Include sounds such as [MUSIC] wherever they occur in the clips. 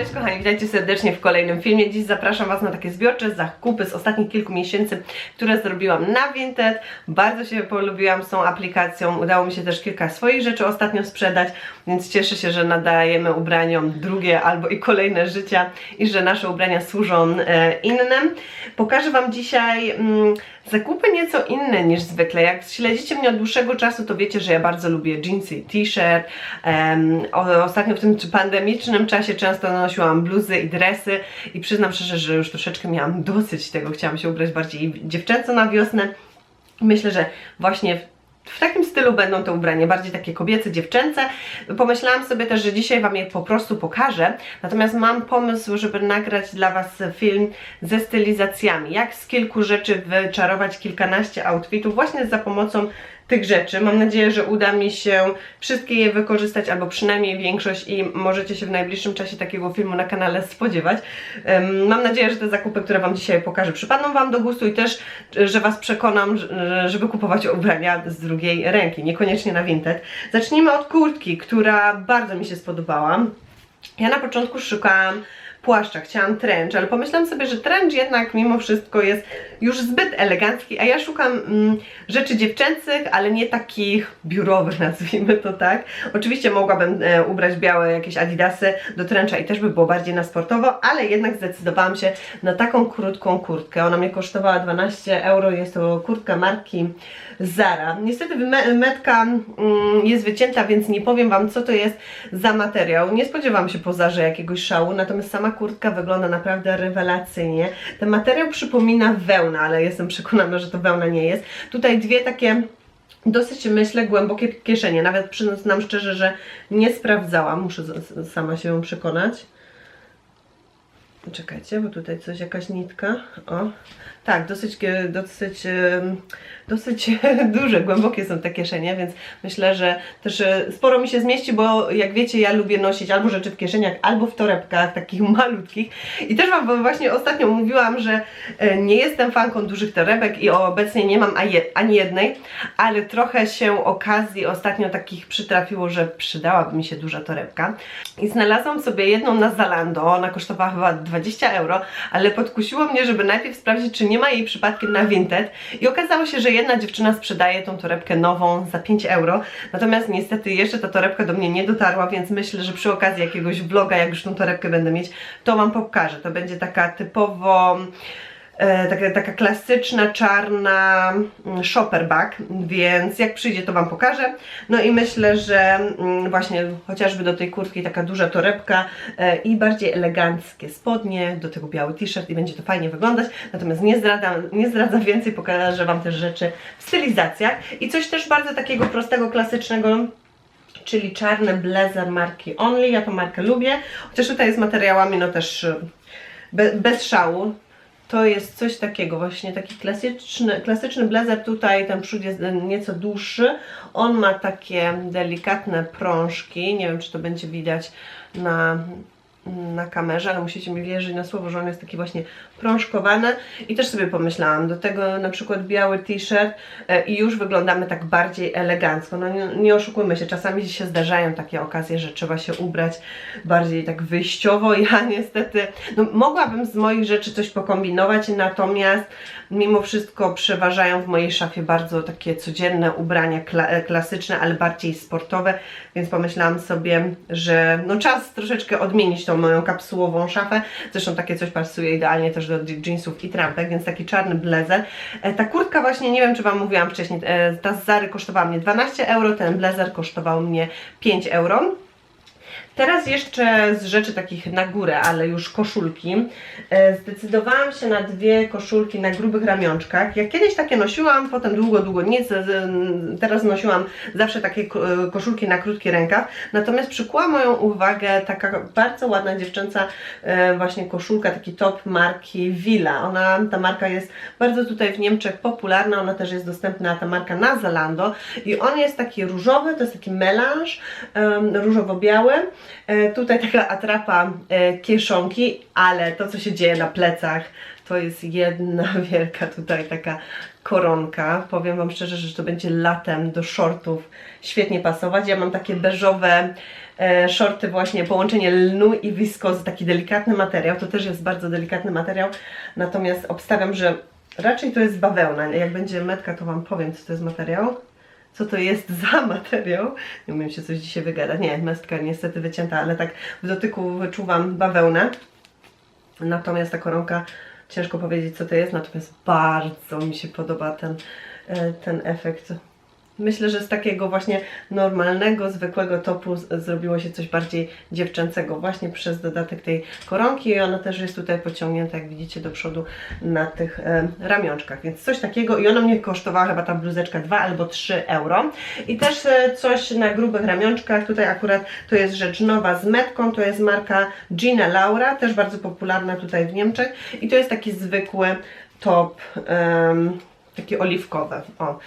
Cześć kochani, witajcie serdecznie w kolejnym filmie. Dziś zapraszam Was na takie zbiorcze zakupy z ostatnich kilku miesięcy, które zrobiłam na Vinted. Bardzo się polubiłam z tą aplikacją. Udało mi się też kilka swoich rzeczy ostatnio sprzedać, więc cieszę się, że nadajemy ubraniom drugie albo i kolejne życia i że nasze ubrania służą e, innym. Pokażę Wam dzisiaj mm, zakupy nieco inne niż zwykle. Jak śledzicie mnie od dłuższego czasu, to wiecie, że ja bardzo lubię jeansy i t-shirt. Ostatnio w tym pandemicznym czasie często nosiłam bluzy i dresy i przyznam szczerze, że już troszeczkę miałam dosyć tego. Chciałam się ubrać bardziej dziewczęco na wiosnę. Myślę, że właśnie w, takim stylu będą te ubrania, bardziej takie kobiece, dziewczęce. Pomyślałam sobie też, że dzisiaj Wam je po prostu pokażę. Natomiast mam pomysł, żeby nagrać dla Was film ze stylizacjami. Jak z kilku rzeczy wyczarować kilkanaście outfitów właśnie za pomocą tych rzeczy. Mam nadzieję, że uda mi się wszystkie je wykorzystać, albo przynajmniej większość i możecie się w najbliższym czasie takiego filmu na kanale spodziewać. Em, Mam nadzieję, że te zakupy, które Wam dzisiaj pokażę, przypadną Wam do gustu i też, że Was przekonam, że- żeby kupować ubrania z drugiej ręki, niekoniecznie na Vinted. Zacznijmy od kurtki, która bardzo mi się spodobała. Ja na początku szukałam płaszcza, chciałam trench, ale pomyślałam sobie, że trench jednak mimo wszystko jest już zbyt elegancki, a ja szukam mm, rzeczy dziewczęcych, ale nie takich biurowych, [LAUGHS] nazwijmy to tak. Oczywiście mogłabym e, ubrać białe jakieś adidasy do trencha i też by było bardziej na sportowo, ale jednak zdecydowałam się na taką krótką kurtkę. Ona mnie kosztowała 12 euro, jest to kurtka marki Zara. Niestety me- metka mm, jest wycięta, więc nie powiem Wam, co to jest za materiał. Nie spodziewałam się po Zarze jakiegoś szału, natomiast sama kurtka wygląda naprawdę rewelacyjnie. Ten materiał przypomina wełnę, ale jestem przekonana, że to wełna nie jest. Tutaj dwie takie dosyć, myślę, głębokie kieszenie. Nawet przyznam szczerze, że nie sprawdzałam. Muszę sama się przekonać. Czekajcie, bo tutaj coś, jakaś nitka. O, tak, dosyć, dosyć, dosyć [LAUGHS] duże, głębokie są te kieszenie, więc myślę, że też e, sporo mi się zmieści, bo jak wiecie, ja lubię nosić albo rzeczy w kieszeniach, albo w torebkach, takich [LAUGHS] malutkich. I też Wam właśnie ostatnio mówiłam, że e, nie jestem fanką dużych torebek i obecnie nie mam ani jednej, ale trochę się okazji ostatnio takich przytrafiło, że przydałaby mi się duża torebka. I znalazłam sobie jedną na Zalando, ona kosztowała chyba 20 euro, ale podkusiło mnie, żeby najpierw sprawdzić, czy nie ma jej przypadkiem na Vinted. I okazało się, że jedna dziewczyna sprzedaje tą torebkę nową za 5 euro. Natomiast niestety jeszcze ta torebka do mnie nie dotarła, więc myślę, że przy okazji jakiegoś vloga, jak już tą torebkę będę mieć, to Wam pokażę. To będzie taka typowo taka, taka klasyczna, czarna mm, shopper bag, więc jak przyjdzie to Wam pokażę. No i myślę, że mm, właśnie chociażby do tej kurtki taka duża torebka e, i bardziej eleganckie spodnie, do tego biały t-shirt i będzie to fajnie wyglądać. Natomiast nie zdradzam, nie zdradzam więcej, pokażę Wam też rzeczy w stylizacjach i coś też bardzo takiego prostego, klasycznego, czyli czarny blazer marki Only. Ja tą markę lubię, chociaż tutaj z materiałami no też e, be, bez szału. To jest coś takiego, właśnie taki klasyczny, klasyczny blazer. Tutaj ten przód jest nieco dłuższy. On ma takie delikatne prążki. Nie wiem, czy to będzie widać na, na kamerze, ale musicie mi wierzyć na słowo, że on jest taki właśnie prążkowany. I też sobie pomyślałam, do tego na przykład biały t-shirt e, i już wyglądamy tak bardziej elegancko. No nie, nie oszukujmy się, czasami się zdarzają takie okazje, że trzeba się ubrać bardziej tak wyjściowo. [LAUGHS] Ja niestety, no mogłabym z moich rzeczy coś pokombinować, natomiast mimo wszystko przeważają w mojej szafie bardzo takie codzienne ubrania kla e, klasyczne, ale bardziej sportowe, więc pomyślałam sobie, że no czas troszeczkę odmienić tą moją kapsułową szafę. Zresztą takie coś pasuje idealnie też jeansów i trampek, więc taki czarny blazer. E, Ta kurtka właśnie, nie wiem czy Wam mówiłam wcześniej, e, ta z Zary kosztowała mnie 12 euro, ten blazer kosztował mnie 5 euro. Teraz jeszcze z rzeczy takich na górę, ale już koszulki. E, Zdecydowałam się na dwie koszulki na grubych ramionczkach. Ja kiedyś takie nosiłam, potem długo, długo z- z- Teraz nosiłam zawsze takie ko- e, koszulki na krótki rękaw. Natomiast przykuła moją uwagę taka bardzo ładna dziewczęca e, właśnie koszulka, taki top marki Villa. Ona, ta marka jest bardzo tutaj w Niemczech popularna, ona też jest dostępna, ta marka na Zalando i on jest taki różowy, to jest taki melanż różowo-biały. E, tutaj taka atrapa e, kieszonki, ale to co się dzieje na plecach to jest jedna [LAUGHS] wielka tutaj taka koronka. Powiem Wam szczerze, że to będzie latem do shortów świetnie pasować. Ja mam takie beżowe e, shorty właśnie, połączenie lnu i wiskozy, taki delikatny materiał. To też jest bardzo delikatny materiał, natomiast obstawiam, że raczej to jest bawełna. Jak będzie metka, to Wam powiem, co to jest materiał. Co to jest [LAUGHS] za materiał? Nie umiem się coś dzisiaj wygadać. Nie, mestka niestety wycięta, ale tak w dotyku wyczuwam bawełnę. Natomiast ta koronka, ciężko powiedzieć co to jest, natomiast bardzo mi się podoba ten, e, ten efekt. Myślę, że z takiego właśnie normalnego, zwykłego topu zrobiło się coś bardziej dziewczęcego właśnie przez dodatek tej koronki. I ona też jest tutaj pociągnięta, jak widzicie, do przodu na tych e, ramionczkach, więc coś takiego. I ona mnie kosztowała chyba ta bluzeczka 2 albo 3 euro. I też e, coś na grubych ramionczkach, tutaj akurat to jest rzecz nowa z metką, to jest marka Gina Laura, też bardzo popularna tutaj w Niemczech. I to jest taki zwykły top, em, taki oliwkowy, o.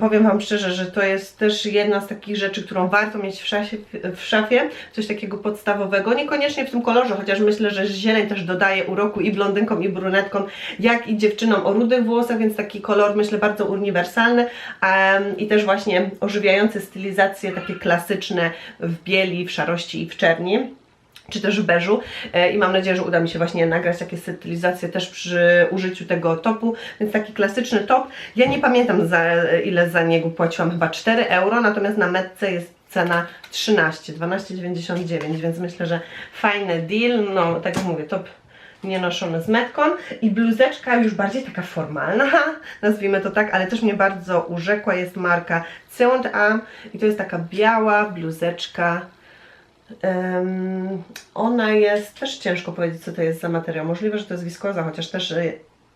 Powiem Wam szczerze, że to jest też jedna z takich rzeczy, którą warto mieć w szafie, w szafie, coś takiego podstawowego, niekoniecznie w tym kolorze, chociaż myślę, że zieleń też dodaje uroku i blondynkom i brunetkom, jak i dziewczynom o rudych włosach, więc taki kolor myślę bardzo uniwersalny em, i też właśnie ożywiający stylizacje takie klasyczne w bieli, w szarości i w czerni czy też w beżu. E, i mam nadzieję, że uda mi się właśnie nagrać takie stylizacje też przy użyciu tego topu, więc taki klasyczny top. Ja nie pamiętam za ile za niego płaciłam, chyba 4 euro, natomiast na metce jest cena 13, 12,99, więc myślę, że fajny deal, no tak jak mówię, top nienoszony z metką. I bluzeczka już bardziej taka formalna, [LAUGHS] nazwijmy to tak, ale też mnie bardzo urzekła, jest marka C&A i to jest taka biała bluzeczka Em, ona jest, też ciężko powiedzieć co to jest za materiał, możliwe, że to jest wiskoza, chociaż też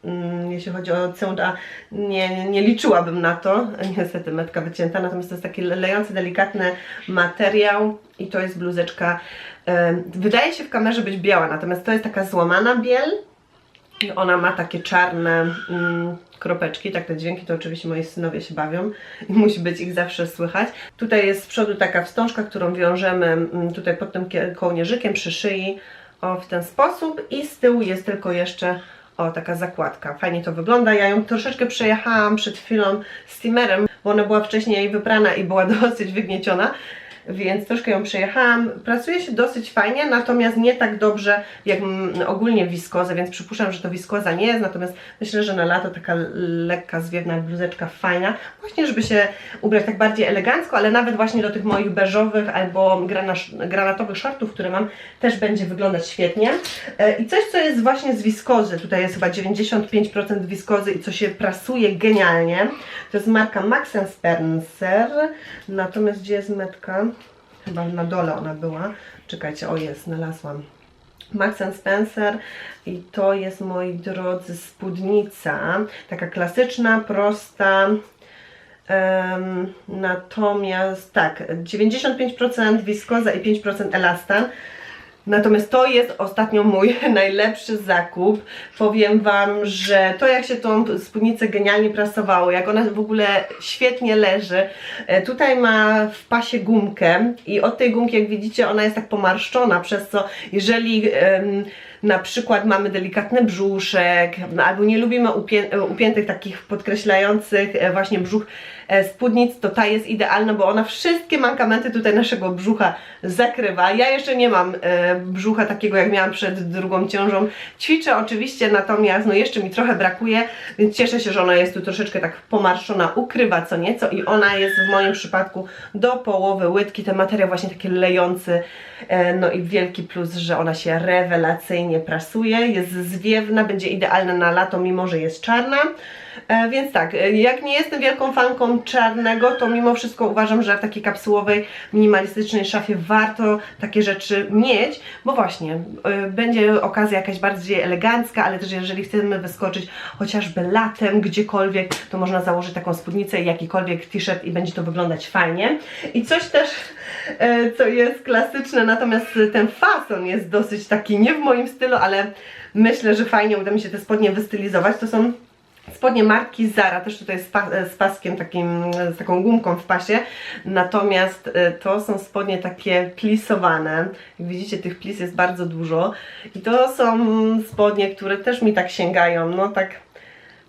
mm, jeśli chodzi o C&A nie, nie liczyłabym na to, [LAUGHS] niestety metka wycięta, natomiast to jest taki lejący, delikatny materiał i to jest bluzeczka, em, wydaje się w kamerze być biała, natomiast to jest taka złamana biel, i ona ma takie czarne mm, kropeczki, tak te dźwięki to oczywiście moi synowie się bawią i [LAUGHS] musi być ich zawsze słychać. Tutaj jest z przodu taka wstążka, którą wiążemy mm, tutaj pod tym kie- kołnierzykiem przy szyi o, w ten sposób i z tyłu jest tylko jeszcze o taka zakładka. Fajnie to wygląda. Ja ją troszeczkę przejechałam przed chwilą steamerem, bo ona była wcześniej wyprana i była [LAUGHS] dosyć wygnieciona więc troszkę ją przejechałam. Pracuje się dosyć fajnie, natomiast nie tak dobrze jak mm, ogólnie wiskoza, więc przypuszczam, że to wiskoza nie jest, natomiast myślę, że na lato taka lekka, zwiewna bluzeczka fajna, właśnie żeby się ubrać tak bardziej elegancko, ale nawet właśnie do tych moich beżowych albo granatowych shortów, które mam, też będzie wyglądać świetnie. E, I coś, co jest właśnie z wiskozy, tutaj jest chyba 95% wiskozy i co się prasuje genialnie, to jest marka Max Spencer, natomiast gdzie jest metka? Chyba na dole ona była. Czekajcie, o jest, znalazłam. Max Spencer i to jest, moi drodzy, spódnica. Taka klasyczna, prosta. Em, natomiast tak, 95% wiskoza i 5% elastan. Natomiast to jest ostatnio mój [LAUGHS] najlepszy zakup. Powiem Wam, że to jak się tą spódnicę genialnie prasowało, jak ona w ogóle świetnie leży. E, Tutaj ma w pasie gumkę i od tej gumki, jak widzicie, ona jest tak pomarszczona, przez co jeżeli na przykład mamy delikatny brzuszek, albo nie lubimy upię e, upiętych takich podkreślających e, właśnie brzuch e, spódnic, to ta jest idealna, bo ona wszystkie mankamenty tutaj naszego brzucha zakrywa. Ja jeszcze nie mam brzucha takiego jak miałam przed drugą ciążą. Ćwiczę oczywiście, natomiast no jeszcze mi trochę brakuje, więc cieszę się, że ona jest tu troszeczkę tak pomarszczona, ukrywa co nieco i ona jest w moim przypadku do połowy łydki, ten materiał właśnie taki lejący, no i wielki plus, że ona się rewelacyjnie prasuje, jest zwiewna, będzie idealna na lato, mimo że jest czarna. E, więc tak, e, jak nie jestem wielką fanką czarnego, to mimo wszystko uważam, że w takiej kapsułowej, minimalistycznej szafie warto takie rzeczy mieć, bo właśnie e, będzie okazja jakaś bardziej elegancka, ale też jeżeli chcemy wyskoczyć chociażby latem gdziekolwiek, to można założyć taką spódnicę i jakikolwiek t-shirt i będzie to wyglądać fajnie. I coś też, e, co jest klasyczne, natomiast ten fason jest dosyć taki nie w moim stylu, ale myślę, że fajnie uda mi się te spodnie wystylizować. To są Spodnie marki Zara, też tutaj z, pa, z paskiem takim, z taką gumką w pasie, natomiast e, to są spodnie takie plisowane, jak widzicie tych plis jest bardzo dużo. I to są spodnie, które też mi tak sięgają, no tak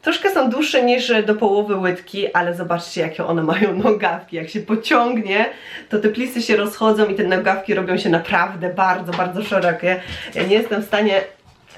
Troszkę są dłuższe niż do połowy łydki, ale zobaczcie jakie one mają [LAUGHS] nogawki. Jak się pociągnie, to te plisy się rozchodzą i te nogawki robią się naprawdę bardzo, bardzo szerokie. Ja nie jestem w stanie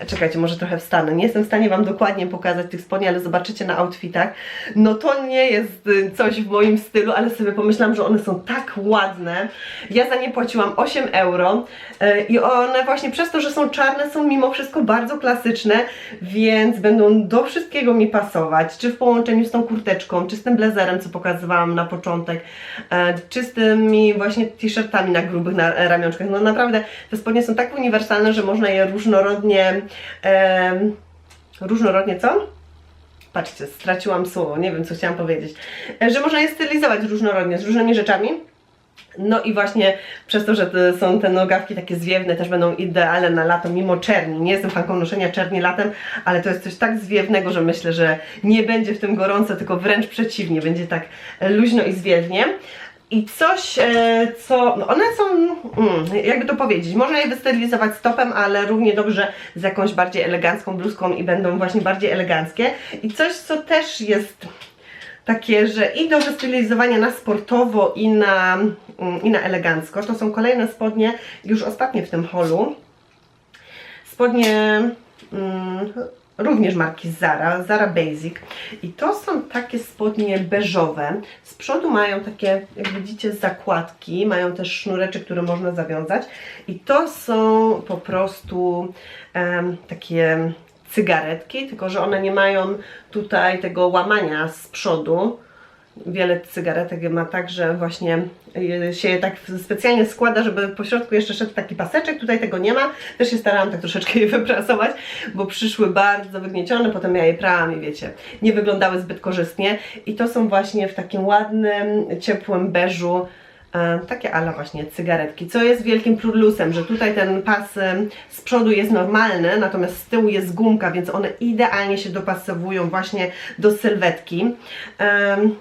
Czekajcie, może trochę wstanę. Nie jestem w stanie Wam dokładnie pokazać tych spodni, ale zobaczycie na outfitach. No to nie jest y, coś w moim stylu, ale sobie pomyślałam, że one są tak ładne. Ja za nie płaciłam 8 euro y, i one właśnie przez to, że są czarne, są mimo wszystko bardzo klasyczne, więc będą do wszystkiego mi pasować. Czy w połączeniu z tą kurteczką, czy z tym blazerem, co pokazywałam na początek, y, czy z tymi właśnie t-shirtami na grubych na ramionczkach. No naprawdę te spodnie są tak uniwersalne, że można je różnorodnie em, różnorodnie co? Patrzcie, straciłam słowo, nie wiem co chciałam powiedzieć. E, Że można je stylizować różnorodnie, z różnymi rzeczami. No i właśnie przez to, że te, są te nogawki takie zwiewne, też będą idealne na lato, mimo czerni. Nie jestem fanką noszenia czerni latem, ale to jest coś tak zwiewnego, że myślę, że nie będzie w tym gorąco, tylko wręcz przeciwnie, będzie tak e, luźno i zwiewnie. I coś, e, co. No one są, mm, jakby to powiedzieć, można je wystylizować stopem, ale równie dobrze z jakąś bardziej elegancką bluzką i będą właśnie bardziej eleganckie. I coś, co też jest takie, że i do wystylizowania na sportowo i na, mm, i na elegancko. To są kolejne spodnie, już ostatnie w tym holu. Spodnie mm, również marki Zara, Zara Basic. I to są takie spodnie beżowe. Z przodu mają takie, jak widzicie, zakładki, mają też sznureczek, który można zawiązać. I to są po prostu em, takie cygaretki, tylko że one nie mają tutaj tego łamania z przodu. Wiele cygaretek ma tak, że właśnie y, się je tak specjalnie składa, żeby po środku jeszcze szedł taki paseczek, tutaj tego nie ma. Też się starałam tak troszeczkę je wyprasować, bo przyszły bardzo wygniecione, potem ja je prałam i wiecie, nie wyglądały zbyt korzystnie. I to są właśnie w takim ładnym, ciepłym beżu, e, takie ala właśnie cygaretki, co jest wielkim plusem, że tutaj ten pas e, z przodu jest normalny, natomiast z tyłu jest gumka, więc one idealnie się dopasowują właśnie do sylwetki. Em,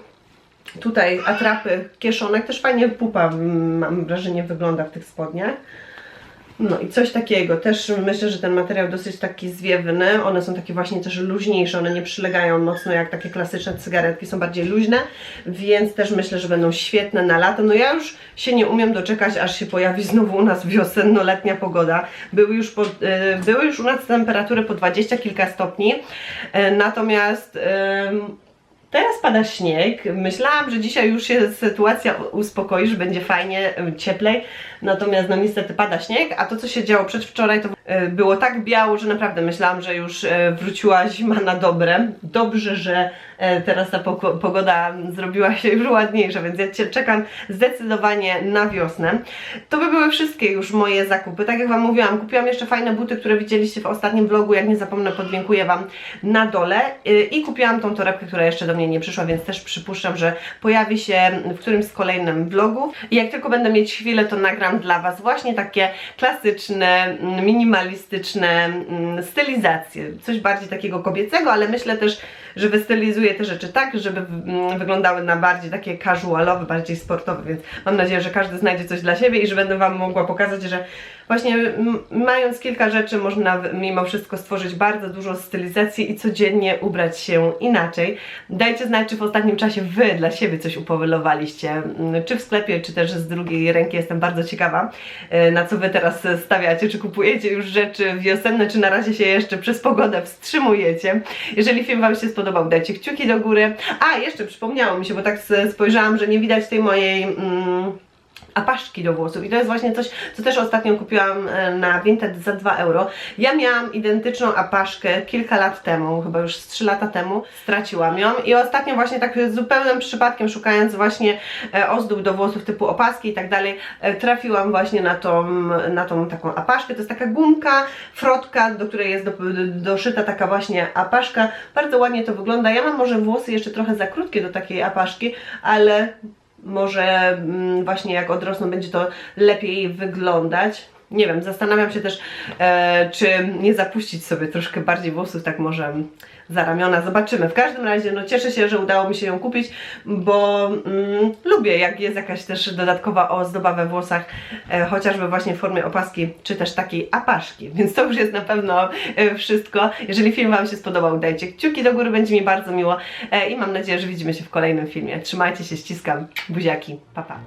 Tutaj atrapy kieszonek, też fajnie pupa mam wrażenie wygląda w tych spodniach. No i coś takiego, też myślę, że ten materiał dosyć taki zwiewny, one są takie właśnie też luźniejsze, one nie przylegają mocno jak takie klasyczne cygaretki, są bardziej luźne, więc też myślę, że będą świetne na lato. No ja już się nie umiem doczekać, aż się pojawi znowu u nas wiosenno-letnia pogoda. Były już, po, y, były już u nas temperatury po 20 kilka stopni, y, natomiast ym, Teraz pada śnieg. Myślałam, że dzisiaj już się sytuacja uspokoi, że będzie fajnie, em, cieplej. Natomiast no niestety pada śnieg, a to co się działo przedwczoraj to e, było tak biało, że naprawdę myślałam, że już e, wróciła zima na dobre. Dobrze, że teraz ta pogoda zrobiła się już ładniejsza, więc ja cię czekam zdecydowanie na wiosnę. To by były wszystkie już moje zakupy. Tak jak Wam mówiłam, kupiłam jeszcze fajne buty, które widzieliście w ostatnim vlogu. Jak nie zapomnę, podlinkuję Wam na dole. Y, I kupiłam tą torebkę, która jeszcze do mnie nie przyszła, więc też przypuszczam, że pojawi się w którymś z kolejnym vlogów. I jak tylko będę mieć chwilę, to nagram dla Was właśnie takie klasyczne, mm, minimalistyczne mm, stylizacje. Coś bardziej takiego kobiecego, ale myślę też, że wystylizuję te rzeczy tak, żeby mm, wyglądały na bardziej takie casualowe, bardziej sportowe, więc mam nadzieję, że każdy znajdzie coś dla siebie i że będę Wam mogła pokazać, że właśnie mając kilka rzeczy można mimo wszystko stworzyć bardzo dużo stylizacji i codziennie ubrać się inaczej. Dajcie znać, czy w ostatnim czasie Wy dla siebie coś upowylowaliście, czy w sklepie, czy też z drugiej ręki. Jestem bardzo ciekawa, e, na co Wy teraz stawiacie, czy kupujecie już rzeczy wiosenne, czy na razie się jeszcze przez pogodę wstrzymujecie. Jeżeli film Wam się spodobał, dajcie kciuki do góry. A, jeszcze przypomniało mi się, bo tak spojrzałam, że nie widać tej mojej... Mm, apaszki do włosów i to jest właśnie coś, co też ostatnio kupiłam e, na Vinted za 2 euro. Ja miałam identyczną apaszkę kilka lat temu, chyba już z 3 lata temu, straciłam ją i ostatnio właśnie tak zupełnym przypadkiem szukając właśnie e, ozdób do włosów typu opaski i tak dalej, e, trafiłam właśnie na tą, na tą taką apaszkę. To jest taka gumka, frotka, do której jest do, doszyta taka właśnie apaszka. Bardzo ładnie to wygląda. Ja mam może włosy jeszcze trochę za krótkie do takiej apaszki, ale może mm, właśnie jak odrosną będzie to lepiej wyglądać. Nie wiem, zastanawiam się też, e, czy nie zapuścić sobie troszkę bardziej włosów, tak może za ramiona. Zobaczymy. W każdym razie no, cieszę się, że udało mi się ją kupić, bo mm, lubię jak jest jakaś też dodatkowa ozdoba we włosach, e, chociażby właśnie w formie opaski, czy też takiej apaszki, więc to już jest na pewno e, wszystko. Jeżeli film Wam się spodobał, dajcie kciuki do góry, będzie mi bardzo miło e, i mam nadzieję, że widzimy się w kolejnym filmie. Trzymajcie się, ściskam, buziaki, pa pa.